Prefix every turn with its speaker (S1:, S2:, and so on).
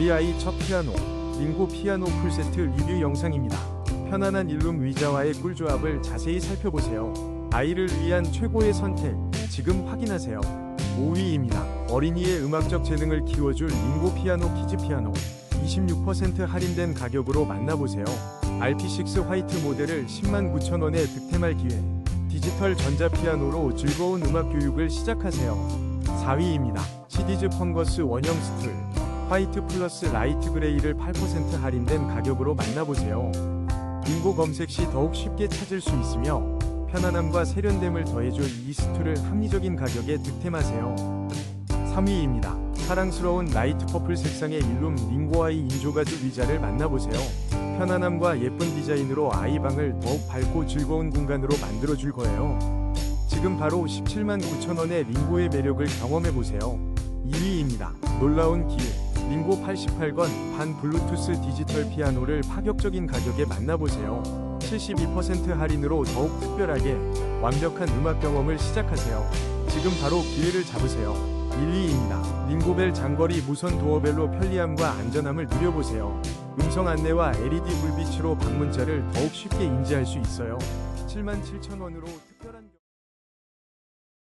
S1: 우리 아이 첫 피아노 링고 피아노 풀세트 리뷰 영상입니다. 편안한 일룸 의자와의 꿀조합을 자세히 살펴보세요. 아이를 위한 최고의 선택 지금 확인하세요. 5위입니다. 어린이의 음악적 재능을 키워줄 링고 피아노 키즈 피아노 26% 할인된 가격으로 만나보세요. RP6 화이트 모델을 10만 9천 원에 득템할 기회. 디지털 전자 피아노로 즐거운 음악 교육을 시작하세요. 4위입니다. 시디즈 펑거스 원형 스툴 화이트 플러스 라이트 그레이를 8% 할인된 가격으로 만나보세요. 빙고 검색 시 더욱 쉽게 찾을 수 있으며 편안함과 세련됨을 더해줄 이 스툴을 합리적인 가격에 득템하세요. 3위입니다. 사랑스러운 라이트 퍼플 색상의 일룸 링고아이 인조가죽 의자를 만나보세요. 편안함과 예쁜 디자인으로 아이방을 더욱 밝고 즐거운 공간으로 만들어줄 거예요. 지금 바로 17만 9천 원의 링고의 매력을 경험해보세요. 2위입니다. 놀라운 기회. 링고 88건 반 블루투스 디지털 피아노를 파격적인 가격에 만나보세요. 72% 할인으로 더욱 특별하게 완벽한 음악 경험을 시작하세요. 지금 바로 기회를 잡으세요. 1위입니다. 링고벨 장거리 무선 도어벨로 편리함과 안전함을 누려보세요. 음성 안내와 LED 불빛으로 방문자를 더욱 쉽게 인지할 수 있어요. 7만 7천 원으로